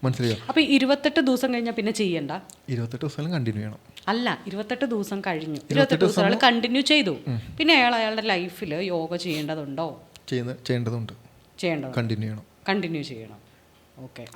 മനസ്സിലായോ? അപ്പൊ ഇരുപത്തെട്ട് ദിവസം കഴിഞ്ഞാൽ പിന്നെ ചെയ്യണ്ട? ഇരുപത്തെട്ട് ദിവസം കണ്ടിന്യൂ ചെയ്യണം. അല്ല ഇരുപത്തെട്ട് ദിവസം കഴിഞ്ഞു. ഇരുപത്തെട്ട് ദിവസം അയാൾ കണ്ടിന്യൂ ചെയ്തു. പിന്നെ അയാൾ അയാളുടെ ലൈഫിൽ യോഗ ചെയ്യേണ്ടതുണ്ടോ? ചെയ്യുന്ന ചെയ്യേണ്ടതുണ്ട്. ചെയ്യേണ്ടത് കണ്ടിന്യൂ ചെയ്യണം. കണ്ടിന്യൂ ചെയ്യണം.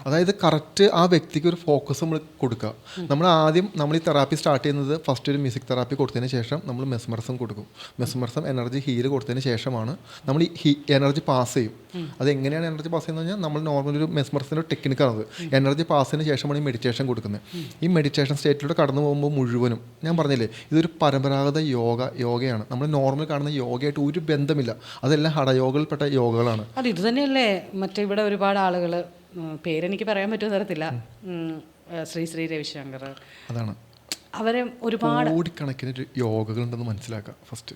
അതായത് കറക്റ്റ് ആ വ്യക്തിക്ക് ഒരു ഫോക്കസ് നമ്മൾ കൊടുക്കുക. നമ്മൾ ആദ്യം നമ്മൾ ഈ തെറാപ്പി സ്റ്റാർട്ട് ചെയ്യുന്നത് ഫസ്റ്റ് ഒരു മ്യൂസിക് തെറാപ്പി കൊടുത്തതിന് ശേഷം നമ്മൾ മെസ്മർസം കൊടുക്കും. മെസ്മർസം എനർജി ഹീൽ കൊടുത്തതിന് ശേഷമാണ് നമ്മൾ ഈ ഹീ എനർജി പാസ് ചെയ്യും. അത് എങ്ങനെയാണ് എനർജി പാസ് ചെയ്യുന്നത് കഴിഞ്ഞാൽ നമ്മൾ നോർമൽ ഒരു മെസ്മർസിന്റെ ടെക്നിക്കാണത് എനർജി പാസിന് ശേഷമാണ് ഈ മെഡിറ്റേഷൻ കൊടുക്കുന്നത്. ഈ മെഡിറ്റേഷൻ സ്റ്റേറ്റിലൂടെ കടന്നു പോകുമ്പോൾ മുഴുവനും ഞാൻ പറഞ്ഞില്ലേ ഇതൊരു പരമ്പരാഗത യോഗ യോഗയാണ്. നമ്മൾ നോർമൽ കാണുന്ന യോഗയായിട്ട് ഒരു ബന്ധമില്ല. അതെല്ലാം ഹടയോഗയിൽപ്പെട്ട യോഗകളാണ്. അത് ഇത് തന്നെയല്ലേ? മറ്റേ ഇവിടെ ഒരുപാട് ആളുകൾ പേരെനിക്ക് പറയാൻ പറ്റുമെന്ന് തരത്തില്ല ശ്രീ ശ്രീ രവിശങ്കർ. അതാണ്. അവരെ ഒരുപാട് കോടിക്കണക്കിന് യോഗകളുണ്ടെന്ന് മനസ്സിലാക്കുക ഫസ്റ്റ്.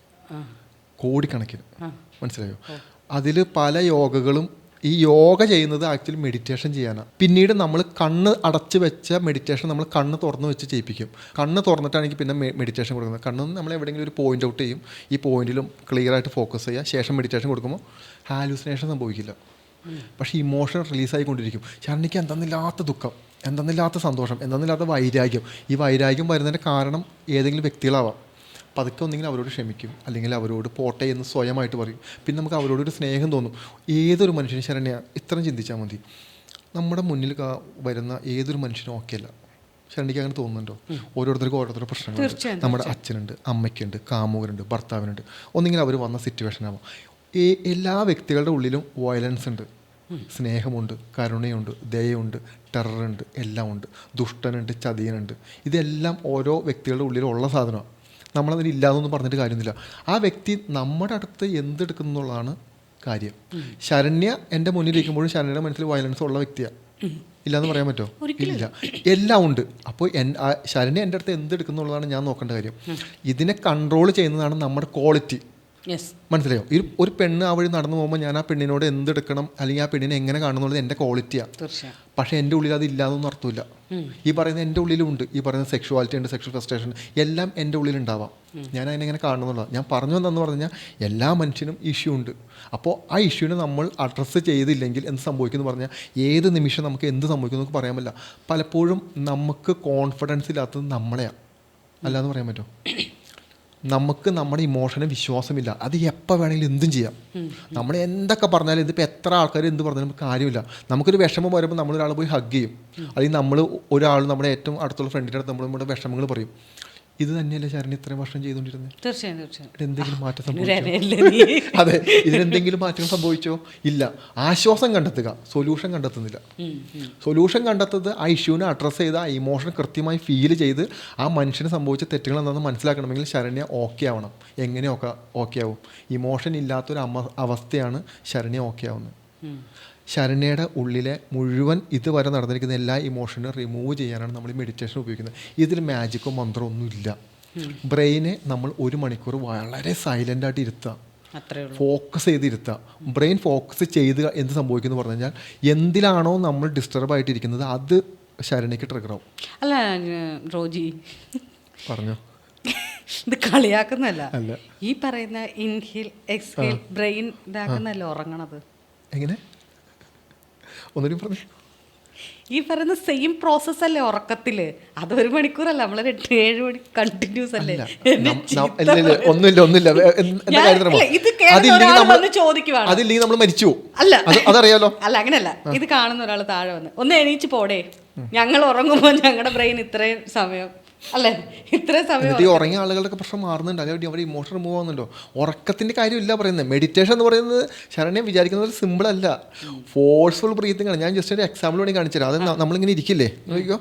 കോടിക്കണക്കിന്. മനസ്സിലായോ? അതിൽ പല യോഗകളും ഈ യോഗ ചെയ്യുന്നത് ആക്ച്വലി മെഡിറ്റേഷൻ ചെയ്യാനാണ് പിന്നീട് നമ്മൾ കണ്ണ് അടച്ചു വെച്ച മെഡിറ്റേഷൻ നമ്മൾ കണ്ണ് തുറന്ന് വെച്ച് ചെയ്യിപ്പിക്കും. കണ്ണ് തുറന്നിട്ടാണെങ്കിൽ പിന്നെ മെഡിറ്റേഷൻ കൊടുക്കുന്നത്. കണ്ണ് നമ്മൾ എവിടെയെങ്കിലും ഒരു പോയിന്റ് ഔട്ട് ചെയ്യും. ഈ പോയിന്റിലും ക്ലിയർ ആയിട്ട് ഫോക്കസ് ചെയ്യുക. ശേഷം മെഡിറ്റേഷൻ കൊടുക്കുമ്പോൾ ഹാലൂസിനേഷൻ സംഭവിക്കില്ല. പക്ഷേ ഇമോഷൻ റിലീസായിക്കൊണ്ടിരിക്കും. ശരണിക്ക് എന്തെന്നില്ലാത്ത ദുഃഖം എന്തെന്നില്ലാത്ത സന്തോഷം എന്തെന്നില്ലാത്ത വൈരാഗ്യം. ഈ വൈരാഗ്യം വരുന്നതിന്റെ കാരണം ഏതെങ്കിലും വ്യക്തികളാവാം. പതുക്കെ ഒന്നെങ്കിൽ അവരോട് ക്ഷമിക്കും അല്ലെങ്കിൽ അവരോട് പോട്ടെ എന്ന് സ്വയമായിട്ട് പറയും. പിന്നെ നമുക്ക് അവരോട് ഒരു സ്നേഹം തോന്നും. ഏതൊരു മനുഷ്യനും ശരണ്യ ഇത്രയും ചിന്തിച്ചാൽ മതി. നമ്മുടെ മുന്നിൽ വരുന്ന ഏതൊരു മനുഷ്യനും ഓക്കെ അല്ല. ശരണിക്ക് അങ്ങനെ തോന്നുന്നുണ്ടോ? ഓരോരുത്തർക്കും ഓരോരുത്തരുടെ പ്രശ്നങ്ങളുണ്ട്. നമ്മുടെ അച്ഛനുണ്ട് അമ്മയ്ക്കുണ്ട് കാമുകനുണ്ട് ഭർത്താവിനുണ്ട്. ഒന്നെങ്കിൽ അവർ വന്ന സിറ്റുവേഷൻ ആവാം. ഈ എല്ലാ വ്യക്തികളുടെ ഉള്ളിലും വയലൻസ് ഉണ്ട്. സ്നേഹമുണ്ട് കരുണയുണ്ട് ദയയുണ്ട് ടെററുണ്ട് എല്ലാം ഉണ്ട്. ദുഷ്ടനുണ്ട് ചതിയനുണ്ട്. ഇതെല്ലാം ഓരോ വ്യക്തികളുടെ ഉള്ളിലുള്ള സാധനമാണ് നമ്മളതിന് ഇല്ലാതൊന്നും പറഞ്ഞിട്ട് കാര്യമൊന്നുമില്ല. ആ വ്യക്തി നമ്മുടെ അടുത്ത് എന്തെടുക്കുന്നു എന്നുള്ളതാണ് കാര്യം ശരണ്യ എന്റെ മുന്നിലിരിക്കുമ്പോഴും ശരണ്യയുടെ മനസ്സിൽ വയലൻസ് ഉള്ള വ്യക്തിയാണ് ഇല്ലാന്ന് പറയാൻ പറ്റുമോ ഇല്ല. എല്ലാം ഉണ്ട്. അപ്പോൾ എൻ ശരണ്യ എന്റെ അടുത്ത് എന്തെടുക്കുന്നുള്ളതാണ് ഞാൻ നോക്കേണ്ട കാര്യം. ഇതിനെ കൺട്രോൾ ചെയ്യുന്നതാണ് നമ്മുടെ ക്വാളിറ്റി മനസ്സിലായോ? ഈ ഒരു പെണ്ണ് ആ വഴി നടന്നു പോകുമ്പോൾ ഞാൻ ആ പെണ്ണിനോട് എന്ത് എടുക്കണം അല്ലെങ്കിൽ ആ പെണ്ണിനെ എങ്ങനെ കാണുന്നുള്ളത് എന്റെ ക്വാളിറ്റിയാണ് പക്ഷെ എന്റെ ഉള്ളിൽ അത് ഇല്ലാതൊന്നും അർത്ഥമില്ല. ഈ പറയുന്ന എന്റെ ഉള്ളിലുണ്ട്. ഈ പറയുന്ന സെക്ഷുവാലിറ്റി ഉണ്ട് സെക്ഷൽ ഫ്രസ്ട്രേഷൻ എല്ലാം എന്റെ ഉള്ളിൽ ഉണ്ടാവാം ഞാൻ അതിനെങ്ങനെ കാണുന്നുള്ളത്? ഞാൻ പറഞ്ഞു വന്നെന്ന് പറഞ്ഞാൽ എല്ലാ മനുഷ്യനും ഇഷ്യൂ ഉണ്ട്. അപ്പോൾ ആ ഇഷ്യൂവിനെ നമ്മൾ അഡ്രസ്സ് ചെയ്തില്ലെങ്കിൽ എന്ത് സംഭവിക്കുന്നു പറഞ്ഞാൽ ഏത് നിമിഷം നമുക്ക് എന്ത് സംഭവിക്കുന്നു നമുക്ക് പറയാൻ പറ്റില്ല. പലപ്പോഴും നമുക്ക് കോൺഫിഡൻസ് ഇല്ലാത്തത് നമ്മളെയാണ് അല്ലാന്ന് പറയാൻ പറ്റുമോ? നമുക്ക് നമ്മുടെ ഇമോഷന് വിശ്വാസമില്ല. അത് എപ്പോൾ വേണമെങ്കിലും എന്തും ചെയ്യാം. നമ്മൾ എന്തൊക്കെ പറഞ്ഞാലും ഇതിപ്പോൾ എത്ര ആൾക്കാർ എന്ത് പറഞ്ഞാലും കാര്യമില്ല. നമുക്കൊരു വിഷമം വരുമ്പോൾ നമ്മളൊരാൾ പോയി ഹഗ് ചെയ്യും. അല്ലെങ്കിൽ നമ്മൾ ഒരാൾ നമ്മുടെ ഏറ്റവും അടുത്തുള്ള ഫ്രണ്ടിന്റെ അടുത്ത് നമ്മൾ നമ്മുടെ വിഷമങ്ങൾ പറയും. ഇത് തന്നെയല്ലേ ശരണി ഇത്രയും വർഷം ചെയ്തുകൊണ്ടിരുന്നത്? തീർച്ചയായും തീർച്ചയായും. എന്തെങ്കിലും മാറ്റം സംഭവിച്ചോ? അതെ ഇതിനെന്തെങ്കിലും മാറ്റം സംഭവിച്ചോ? ഇല്ല. ആശ്വാസം കണ്ടെത്തുക. സൊല്യൂഷൻ കണ്ടെത്തുന്നില്ല. സൊല്യൂഷൻ കണ്ടെത്തത് ആ ഇഷ്യൂവിനെ അഡ്രസ്സ് ചെയ്ത് ആ ഇമോഷൻ കൃത്യമായി ഫീൽ ചെയ്ത് ആ മനുഷ്യന് സംഭവിച്ച തെറ്റുകൾ എന്താണെന്ന് മനസ്സിലാക്കണമെങ്കിൽ ശരണ്യ ഓക്കെ ആവണം. എങ്ങനെ ഒക്കെ ഓക്കെ ആവും? ഇമോഷൻ ഇല്ലാത്തൊരു അവസ്ഥയാണ് ശരണ്യ ഓക്കെ ആവുന്നത്. ഉം. ശരണ്യയുടെ ഉള്ളിലെ മുഴുവൻ ഇതുവരെ നടന്നിരിക്കുന്ന എല്ലാ ഇമോഷനും റിമൂവ് ചെയ്യാനാണ് നമ്മൾ മെഡിറ്റേഷൻ ഉപയോഗിക്കുന്നത്. ഇതിൽ മാജിക്കോ മന്ത്രമോ ഒന്നുമില്ല ബ്രെയിനെ നമ്മൾ ഒരു മണിക്കൂർ വളരെ സൈലന്റ് ആയിട്ട് ഇരുത്തുക. ഫോക്കസ് ചെയ്തിരുത്തുക. ബ്രെയിൻ ഫോക്കസ് ചെയ്ത് എന്ത് സംഭവിക്കുന്നു പറഞ്ഞു കഴിഞ്ഞാൽ എന്തിലാണോ നമ്മൾ ഡിസ്റ്റർബ് ആയിട്ടിരിക്കുന്നത് അത് ശരണിക്ക് ട്രിഗർ ആവും. അല്ല റോജി. പറഞ്ഞു. ഇത് കളിയാക്കുന്നല്ല. ഈ പറയുന്ന ഇൻഹേൽ എക്സ്ഹേൽ ബ്രെയിൻ ഇതാക്കുന്നല്ല ഉറങ്ങണത്. എങ്ങനെ? ഒന്നിനും പറഞ്ഞു. ഈ പറയുന്ന സെയിം പ്രോസസ് അല്ലേ ഉറക്കത്തിൽ? അത് ഒരു മണിക്കൂറല്ല നമ്മളൊരു എട്ട് ഏഴ് മണി കണ്ടിന്യൂസ് അല്ലേ? ഒന്നുമില്ല ഒന്നുമില്ല. അതില്ലെങ്കിൽ നമ്മൾ നമ്മൾ മരിച്ചു. അല്ല. അത് അതറിയാലോ? അല്ല അങ്ങനെയല്ല. ഇത് കാണുന്ന ഒരാൾ താഴെ വന്ന് ഒന്ന് എണീച്ച് പോടേ. ഞങ്ങൾ ഉറങ്ങുമ്പോൾ ഞങ്ങളുടെ ബ്രെയിൻ ഇത്രയും സമയം അല്ലേ? ഇത്ര സമയം ഈ ഉറങ്ങിയ ആളുകളുടെ പ്രശ്നം മാറുന്നുണ്ട്. അല്ലെങ്കിൽ അവർ ഇമോഷൻ റിമൂവ് ആവുന്നുണ്ടോ ഉറക്കത്തിന്റെ കാര്യമില്ല പറയുന്നത്. മെഡിറ്റേഷൻ എന്ന് പറയുന്നത് ശരണ്യം വിചാരിക്കുന്നത് സിമ്പിൾ അല്ല. ഫോഴ്സ്ഫുൾ ബ്രീത്തിങ് ആണ്. ഞാൻ ജസ്റ്റ് ഒരു എക്സാമ്പിൾ വേണ്ടി കാണിച്ചു തരാം. അത് നമ്മളിങ്ങനെ ഇരിക്കില്ലേ? നോക്കിക്കോ.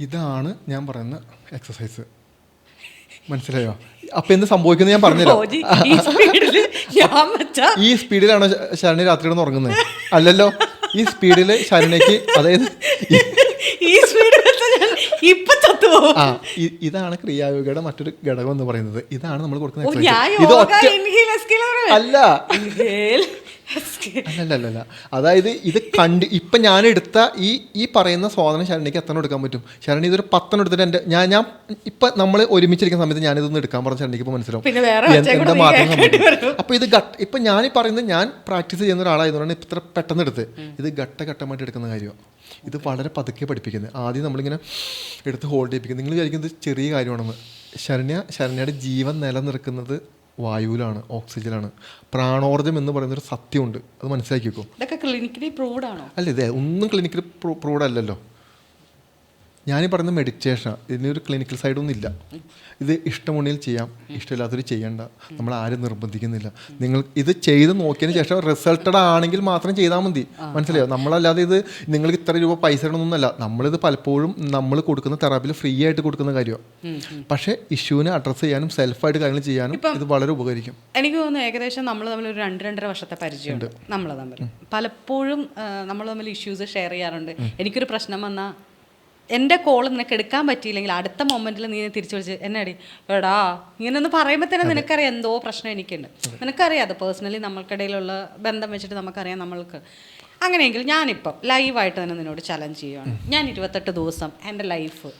ഇതാണ് ഞാൻ പറയുന്ന എക്സസൈസ് മനസ്സിലായോ? അപ്പൊ എന്ത് സംഭവിക്കുന്നത് ഞാൻ പറഞ്ഞില്ല ഈ സ്പീഡിൽ സ്പീഡിലാണോ ശരണി രാത്രി ഉറങ്ങുന്നത് അല്ലല്ലോ ഈ സ്പീഡിൽ ശരണിക്ക് അതായത് ഈ- ഈ സ്പീഡ് വെച്ചാ ഞാൻ ഇപ്പൊ ചത്തുപോകും. ഇതാണ് ക്രിയായോഗയുടെ മറ്റൊരു ഘടകം എന്ന് പറയുന്നത്. ഇതാണ് നമ്മൾ കൊടുക്കുന്ന അല്ല. ഇൻഹേൽ എക്സ്ഹേൽ അല്ലല്ല അതായത് ഇത് കണ്ട് ഇപ്പം ഞാൻ എടുത്ത ഈ ഈ പറയുന്ന സ്വാധനം ശരണിക്ക് എത്ര എടുക്കാൻ പറ്റും? ശരണി ഇതൊരു പത്തെണ്ണം എടുത്തിട്ട് എന്റെ ഞാൻ ഞാൻ ഇപ്പം നമ്മൾ ഒരുമിച്ചിരിക്കുന്ന സമയത്ത് ഞാൻ ഇതൊന്നും എടുക്കാൻ പറഞ്ഞ ശരണിക്ക് ഇപ്പോൾ മനസ്സിലാവും. എന്ത് മാറ്റം സംഭവിക്കും അപ്പോൾ ഇത് ഘട്ട ഇപ്പം ഞാൻ ഈ പറയുന്നത് ഞാൻ പ്രാക്ടീസ് ചെയ്യുന്ന ഒരാളായതുകൊണ്ടാണ് ഇത്ര പെട്ടെന്ന് എടുത്ത്. ഇത് ഘട്ടഘട്ടമായിട്ട് എടുക്കുന്ന കാര്യമാണ്. ഇത് വളരെ പതുക്കെ പഠിപ്പിക്കുന്നത്. ആദ്യം നമ്മളിങ്ങനെ എടുത്ത് ഹോൾഡ് ചെയ്യിപ്പിക്കുന്നത് നിങ്ങൾ വിചാരിക്കുന്നത് ചെറിയ കാര്യമാണെന്ന്. ശരണ്യ ശരണ്യയുടെ ജീവൻ നിലനിൽക്കുന്നത് വായുവിലാണ് ഓക്സിജനാണ്. പ്രാണോർജം എന്ന് പറയുന്ന ഒരു സത്യമുണ്ട്. അത് മനസ്സിലാക്കി വെക്കും ഇതൊക്കെ ക്ലിനിക്കലി പ്രൂവ്ഡ് ആണോ? അല്ല ഇത് ഒന്നും ക്ലിനിക്കലി പ്രൂവ്ഡ് അല്ലല്ലോ. ഞാനീ പറയുന്ന മെഡിറ്റേഷനാണ് ഇതിനൊരു ക്ലിനിക്കൽ സൈഡൊന്നും ഇല്ല ഇത് ഇഷ്ടമുണ്ടെങ്കിൽ ചെയ്യാം ഇഷ്ടമില്ലാത്തവർ ചെയ്യണ്ട. നമ്മൾ ആരും നിർബന്ധിക്കുന്നില്ല. നിങ്ങൾ ഇത് ചെയ്ത് നോക്കിയതിന് ശേഷം റിസൾട്ടഡ് ആണെങ്കിൽ മാത്രം ചെയ്താൽ മതി. മനസ്സിലായോ? നമ്മളല്ലാതെ ഇത് നിങ്ങൾക്ക് ഇത്ര രൂപ പൈസ ഇടണമെന്നല്ല നമ്മളിത് പലപ്പോഴും നമ്മൾ കൊടുക്കുന്ന തെറാപ്പിയിൽ ഫ്രീ ആയിട്ട് കൊടുക്കുന്ന കാര്യമാണ് പക്ഷേ ഇഷ്യൂവിനെ അഡ്രസ്സ് ചെയ്യാനും സെൽഫായിട്ട് കാര്യങ്ങൾ ചെയ്യാനും ഇത് വളരെ ഉപകരിക്കും. എനിക്ക് തോന്നുന്നു ഏകദേശം നമ്മൾ തമ്മിൽ ഒരു രണ്ട് രണ്ടര വർഷത്തെ പരിചയമുണ്ട്. നമ്മൾ തമ്മിൽ. പലപ്പോഴും നമ്മൾ തമ്മിൽ ഇഷ്യൂസ് ഷെയർ ചെയ്യാറുണ്ട്. എനിക്കൊരു പ്രശ്നം വന്നാൽ എന്റെ കോൾ നിനക്ക് എടുക്കാൻ പറ്റിയില്ലെങ്കിൽ അടുത്ത മൊമെന്റിൽ നീ തിരിച്ചു വിളിച്ച് എന്നാടി? എടാ ഇങ്ങനെയൊന്ന് പറയുമ്പോൾ തന്നെ നിനക്കറിയാം എന്തോ പ്രശ്നം എനിക്കുണ്ട്. നിനക്കറിയാം അത് പേഴ്സണലി നമ്മൾക്കിടയിലുള്ള ബന്ധം വെച്ചിട്ട് നമുക്കറിയാം നമ്മൾക്ക്. അങ്ങനെയെങ്കിൽ ഞാനിപ്പം ലൈവായിട്ട് തന്നെ നിന്നോട് ചലഞ്ച് ചെയ്യുകയാണ് ഞാൻ ഇരുപത്തെട്ട് ദിവസം എന്റെ ലൈഫ്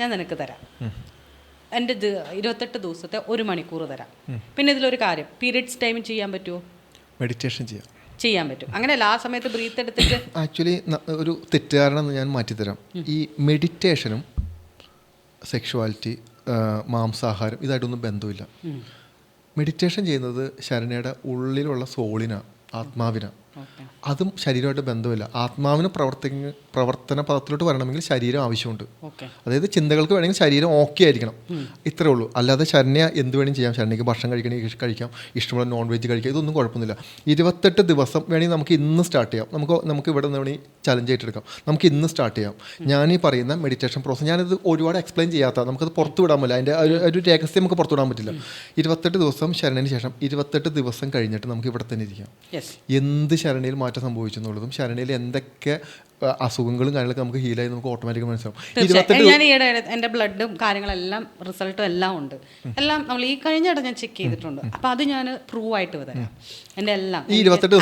ഞാൻ നിനക്ക് തരാം. എന്റെ ഇരുപത്തെട്ട് ദിവസത്തെ ഒരു മണിക്കൂർ തരാം. പിന്നെ ഇതിലൊരു കാര്യം പീരീഡ്സ് ടൈം ചെയ്യാൻ പറ്റുമോ മെഡിറ്റേഷൻ ചെയ്യാം. ചെയ്യാൻ പറ്റും. അങ്ങനെയല്ല ആ സമയത്ത് ബ്രീത്ത് എടുത്തിട്ട് ആക്ച്വലി ഒരു തെറ്റുകാരനെന്ന് ഞാൻ മാറ്റിത്തരാം. ഈ മെഡിറ്റേഷനും സെക്ഷുവാലിറ്റി മാംസാഹാരം ഇതായിട്ടൊന്നും ബന്ധമില്ല. മെഡിറ്റേഷൻ ചെയ്യുന്നത് ശരണയുടെ ഉള്ളിലുള്ള സോളിനാണ് ആത്മാവിനാണ് അതും ശരീരമായിട്ട് ബന്ധമില്ല. ആത്മാവിന് പ്രവർത്തി പ്രവർത്തന പദത്തിലോട്ട് വരണമെങ്കിൽ ശരീരം ആവശ്യമുണ്ട്. അതായത് ചിന്തകൾക്ക് വേണമെങ്കിൽ ശരീരം ഓക്കെ ആയിരിക്കണം. ഇത്രേ ഉള്ളൂ. അല്ലാതെ ശരണ്യ എന്ത് വേണമെങ്കിലും ചെയ്യാം. ശരണ്യക്ക് ഭക്ഷണം കഴിക്കണമെങ്കിൽ കഴിക്കാം. ഇഷ്ടമുള്ള നോൺ വെജ് കഴിക്കാം. ഇതൊന്നും കുഴപ്പമൊന്നുമില്ല. ഇരുപത്തെട്ട് ദിവസം വേണമെങ്കിൽ നമുക്ക് ഇന്ന് സ്റ്റാർട്ട് ചെയ്യാം. നമുക്ക് നമുക്ക് ഇവിടെ നിന്ന് വേണമെങ്കിൽ ചലഞ്ച് ഏറ്റെടുക്കാം. നമുക്ക് ഇന്ന് സ്റ്റാർട്ട് ചെയ്യാം. ഞാൻ ഈ പറയുന്ന മെഡിറ്റേഷൻ പ്രോസസ് ഞാനിത് ഒരുപാട് എക്സ്പ്ലെയിൻ ചെയ്യാത്ത നമുക്കത് പുറത്തു വിടാൻ പറ്റില്ല. അതിന്റെ ഒരു ഒരു രഹസ്യം നമുക്ക് പുറത്തു വിടാൻ പറ്റില്ല. ഇരുപത്തെട്ട് ദിവസം ശരണിന് ശേഷം ഇരുപത്തെട്ട് ദിവസം കഴിഞ്ഞിട്ട് നമുക്ക് ഇവിടെ തന്നെ ഇരിക്കാം. എന്ത് ശരണയിൽ മാറ്റം സംഭവിച്ചു എന്നുള്ളതും ശരണയിൽ എന്തൊക്കെ അസുഖങ്ങളും കാര്യങ്ങളൊക്കെ നമുക്ക് ഹീലായി നമുക്ക് ഓട്ടോമാറ്റിക് മനസ്സിലാവും. ഞാൻ ഈയിടെ എന്റെ ബ്ലഡും കാര്യങ്ങളെല്ലാം റിസൾട്ടും എല്ലാം ഉണ്ട്. എല്ലാം നമ്മൾ ഈ കഴിഞ്ഞ ഇടം ഞാൻ ചെക്ക് ചെയ്തിട്ടുണ്ട്. അപ്പൊ അത് ഞാൻ പ്രൂവ് ആയിട്ട് വരാം. എന്റെ എല്ലാം.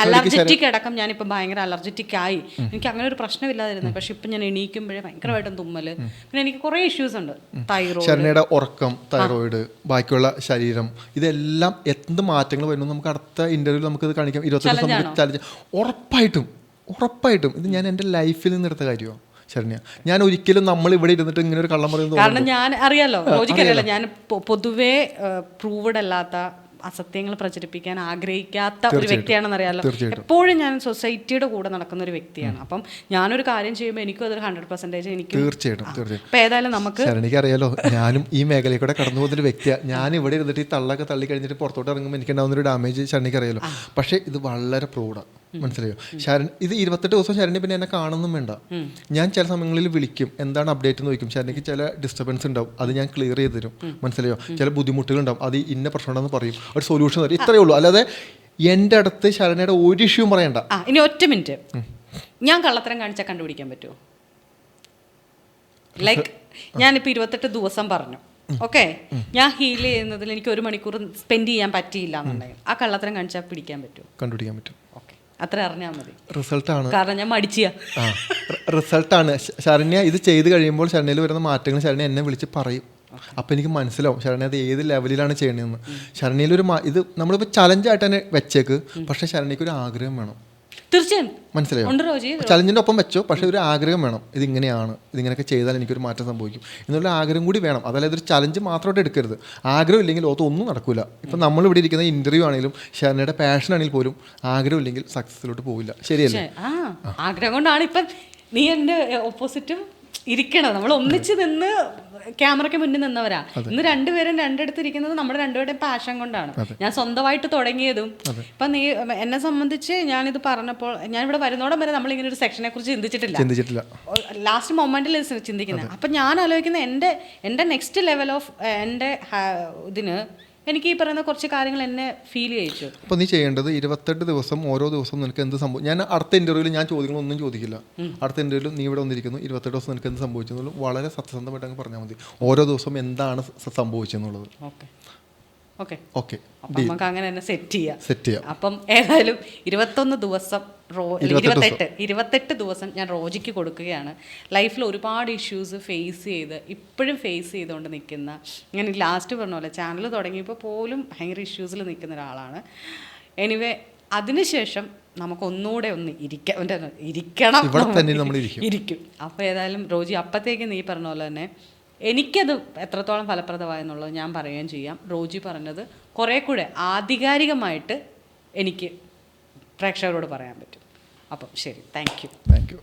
അലർജറ്റിക് അടക്കം ഞാനിപ്പോൾ ഭയങ്കര അലർജറ്റിക് ആയി. എനിക്ക് അങ്ങനെ ഒരു പ്രശ്നമില്ലാതിരുന്നു പക്ഷെ ഇപ്പം ഞാൻ എണീക്കുമ്പോഴേ ഭയങ്കരമായിട്ടും തുമ്മൽ. പിന്നെ എനിക്ക് കുറേ ഇഷ്യൂസ് ഉണ്ട്. തൈറോയ്ഡ് ഉറക്കം തൈറോയിഡ് ബാക്കിയുള്ള ശരീരം ഇതെല്ലാം എന്ത് മാറ്റങ്ങൾ വരുന്നു നമുക്ക് അടുത്ത ഇന്റർവ്യൂ നമുക്ക് ഇത് കാണിക്കാം. ഇരുപത്തെട്ട് നമുക്ക് ഉറപ്പായിട്ടും. ഉറപ്പായിട്ടും ഇത് ഞാൻ എന്റെ ലൈഫിൽ നിന്ന് എടുത്ത കാര്യമാണ് ശരണ്യ. ഞാൻ ഒരിക്കലും നമ്മൾ ഇവിടെ ഇരുന്നിട്ട് ഇങ്ങനെ ഒരു കള്ളം പറയുന്നത് കാരണം ഞാൻ അറിയാലോ അറിയാലോ. ഞാൻ പൊതുവേ പ്രൂവഡ് അല്ലാത്ത അസത്യങ്ങൾ പ്രചരിപ്പിക്കാൻ ആഗ്രഹിക്കാത്ത ഒരു വ്യക്തിയാണെന്ന് അറിയാലോ എപ്പോഴും ഞാൻ സൊസൈറ്റിയുടെ കൂടെ നടക്കുന്ന ഒരു വ്യക്തിയാണ്. അപ്പം ഞാനൊരു കാര്യം ചെയ്യുമ്പോൾ എനിക്കും അതൊരു ഹൺഡ്രഡ് പെർസെന്റേജ് എനിക്ക് തീർച്ചയായിട്ടും തീർച്ചയായിട്ടും. അപ്പം ഏതായാലും നമുക്ക് എനിക്ക് അറിയാലോ ഞാനും ഈ മേഖലയിൽ കൂടെ കടന്നു പോകുന്ന ഒരു വ്യക്തിയാണ് ഞാൻ ഇവിടെ ഇരുന്നിട്ട് ഈ തള്ളൊക്കെ തള്ളി കഴിഞ്ഞിട്ട് പുറത്തോട്ട് ഇറങ്ങുമ്പോൾ എനിക്ക് ഉണ്ടാകുന്ന ഒരു ഡാമേജ് ശരണിക്ക് അറിയാലോ. പക്ഷേ ഇത് വളരെ പ്രൗഡാണ് മനസ്സിലായോ? ശരൺ ഇത് ഇരുപത്തെട്ട് ദിവസം ശരണി പിന്നെ എന്നെ കാണുന്നും വേണ്ട. ഞാൻ ചില സമയങ്ങളിൽ വിളിക്കും എന്താണ് അപ്ഡേറ്റ് എന്ന് ചോദിക്കും. ശരണിക്ക് ചില ഡിസ്റ്റർബൻസ് ഉണ്ടാവും അത് ഞാൻ ക്ലിയർ ചെയ്ത് തരും. മനസ്സിലായോ? ചില ബുദ്ധിമുട്ടുകൾ ഉണ്ടാവും അത് ഇന്ന പ്രശ്നം ഉണ്ടെന്ന് പറയും. ഒരു സൊല്യൂഷൻ തരും. ഇത്രയേ ഉള്ളൂ. അല്ലാതെ എന്റെ അടുത്ത് ശരണയുടെ ഒരു ഇഷ്യൂവും പറയണ്ട. ഇനി ഒറ്റ മിനിറ്റ് ഞാൻ കള്ളത്തരം കാണിച്ചാൽ കണ്ടുപിടിക്കാൻ പറ്റുമോ ലൈക്ക് ഞാനിപ്പോൾ ഇരുപത്തെട്ട് ദിവസം പറഞ്ഞു. ഓക്കെ ഞാൻ ഹീൽ ചെയ്യുന്നതിൽ എനിക്ക് ഒരു മണിക്കൂർ സ്പെൻഡ് ചെയ്യാൻ പറ്റിയില്ല എന്നുണ്ടെങ്കിൽ ആ കള്ളത്തരം കാണിച്ചാൽ പിടിക്കാൻ പറ്റുമോ കണ്ടുപിടിക്കാൻ പറ്റും. അത്ര അറിഞ്ഞാൽ മതി. റിസൾട്ടാണ്. കാരണം ഞാൻ മടിച്ചിയാ. ആ റിസൾട്ടാണ്. ശരണ്യ ഇത് ചെയ്ത് കഴിയുമ്പോൾ ശരണ്യയിൽ വരുന്ന മാറ്റങ്ങൾ ശരണ്യ എന്നെ വിളിച്ച് പറയും. അപ്പം എനിക്ക് മനസ്സിലാവും. ശരണ്യ അത് ഏത് ലെവലിലാണ് ചെയ്യണതെന്ന് ശരണ്യയിൽ ഒരു ഇത് നമ്മളിപ്പോൾ ചലഞ്ചായിട്ട് തന്നെ വെച്ചേക്ക്. പക്ഷേ ശരണ്യക്ക് ഒരു ആഗ്രഹം വേണം. തീർച്ചയായും. മനസ്സിലായോ? ചലഞ്ചിന്റെ ഒപ്പം വെച്ചോ. പക്ഷെ ഒരു ആഗ്രഹം വേണം. ഇതിങ്ങനെയാണ്. ഇതിങ്ങനെയൊക്കെ ചെയ്താൽ എനിക്കൊരു മാറ്റം സംഭവിക്കും. എന്നുള്ള ആഗ്രഹം കൂടി വേണം. അതല്ലാതെ ഒരു ചലഞ്ച് മാത്രമായിട്ട് എടുക്കരുത്. ആഗ്രഹം ഇല്ലെങ്കിൽ ലോകത്ത് ഒന്നും നടക്കില്ല ഇപ്പം നമ്മൾ ഇവിടെ ഇരിക്കുന്ന ഇന്റർവ്യൂ ആണെങ്കിലും ശരണയുടെ പാഷൻ ആണെങ്കിൽ പോലും ആഗ്രഹം ഇല്ലെങ്കിൽ സക്സസിലോട്ട് പോവില്ല. ശരിയല്ലേ? ആഗ്രഹം കൊണ്ടാണ് ഇപ്പം നീ എന്റെ ഓപ്പോസിറ്റും ഇരിക്കണം. നമ്മൾ ഒന്നിച്ച് നിന്ന് ക്യാമറയ്ക്ക് മുന്നിൽ നിന്നവരാ. ഇന്ന് രണ്ടുപേരും രണ്ടിടത്ത് ഇരിക്കുന്നത് നമ്മുടെ രണ്ടുപേരുടെയും പാഷൻ കൊണ്ടാണ്. ഞാൻ സ്വന്തമായിട്ട് തുടങ്ങിയതും. ഇപ്പൊ നീ എന്നെ സംബന്ധിച്ച് ഞാനിത് പറഞ്ഞപ്പോൾ ഞാൻ ഇവിടെ വരുന്നോടം വരെ നമ്മൾ ഇങ്ങനെ ഒരു സെക്ഷനെ കുറിച്ച് ചിന്തിച്ചിട്ടില്ല. ചിന്തിച്ചിട്ടില്ല. ലാസ്റ്റ് മൊമെന്റിൽ ചിന്തിക്കുന്നത് അപ്പൊ ഞാൻ ആലോചിക്കുന്ന എന്റെ എന്റെ നെക്സ്റ്റ് ലെവൽ ഓഫ് എന്റെ ഇതിന് എനിക്ക് ഈ പറയുന്ന കുറച്ച് കാര്യങ്ങൾ എന്നെ ഫീൽ ചെയ്യിച്ചു. അപ്പോൾ നീ ചെയ്യേണ്ടത് ഇരുപത്തെട്ട് ദിവസം ഓരോ ദിവസം നിനക്ക് എന്ത് സംഭവം ഞാൻ അടുത്ത ഇന്റർവ്യൂവിൽ ഞാൻ ചോദ്യങ്ങളൊന്നും ചോദിക്കില്ല. അടുത്ത ഇന്റർവ്യൂവിൽ നീ ഇവിടെ വന്നിരിക്കുന്നു ഇരുപത്തെട്ട് ദിവസം നിനക്ക് എന്ത് സംഭവിച്ചു എന്നുള്ളത് വളരെ സത്യസന്ധമായിട്ട് അങ്ങ് പറഞ്ഞാൽ മതി. ഓരോ ദിവസം എന്താണ് സംഭവിച്ചെന്നുള്ളത്. Okay okay. ഓക്കെ. നമുക്ക് അങ്ങനെ തന്നെ സെറ്റ് ചെയ്യാം. സെറ്റ് ചെയ്യാം. അപ്പം ഏതായാലും ഇരുപത്തൊന്ന് ദിവസം റോ ഇരുപത്തെട്ട്. ഇരുപത്തെട്ട് ദിവസം ഞാൻ റോജിക്ക് കൊടുക്കുകയാണ്. ലൈഫിൽ ഒരുപാട് ഇഷ്യൂസ് ഫേസ് ചെയ്ത് ഇപ്പോഴും ഫേസ് ചെയ്തുകൊണ്ട് നിൽക്കുന്ന ഞാൻ ലാസ്റ്റ് പറഞ്ഞ പോലെ ചാനൽ തുടങ്ങിയപ്പോൾ പോലും ഭയങ്കര ഇഷ്യൂസിൽ നിൽക്കുന്ന ഒരാളാണ്. എനിവേ അതിനുശേഷം നമുക്ക് ഒന്നുകൂടെ ഒന്ന് ഇരിക്കാം ഇരിക്കണം ഇരിക്കും. അപ്പോൾ ഏതായാലും റോജി അപ്പത്തേക്ക് നീ പറഞ്ഞ പോലെ തന്നെ എനിക്കത് എത്രത്തോളം ഫലപ്രദമായെന്നുള്ളത് ഞാൻ പറയുകയും ചെയ്യാം. റോജി പറഞ്ഞത് കുറേ കൂടെ ആധികാരികമായിട്ട് എനിക്ക് പ്രേക്ഷകരോട് പറയാൻ പറ്റും. അപ്പം ശരി താങ്ക് യു താങ്ക് യു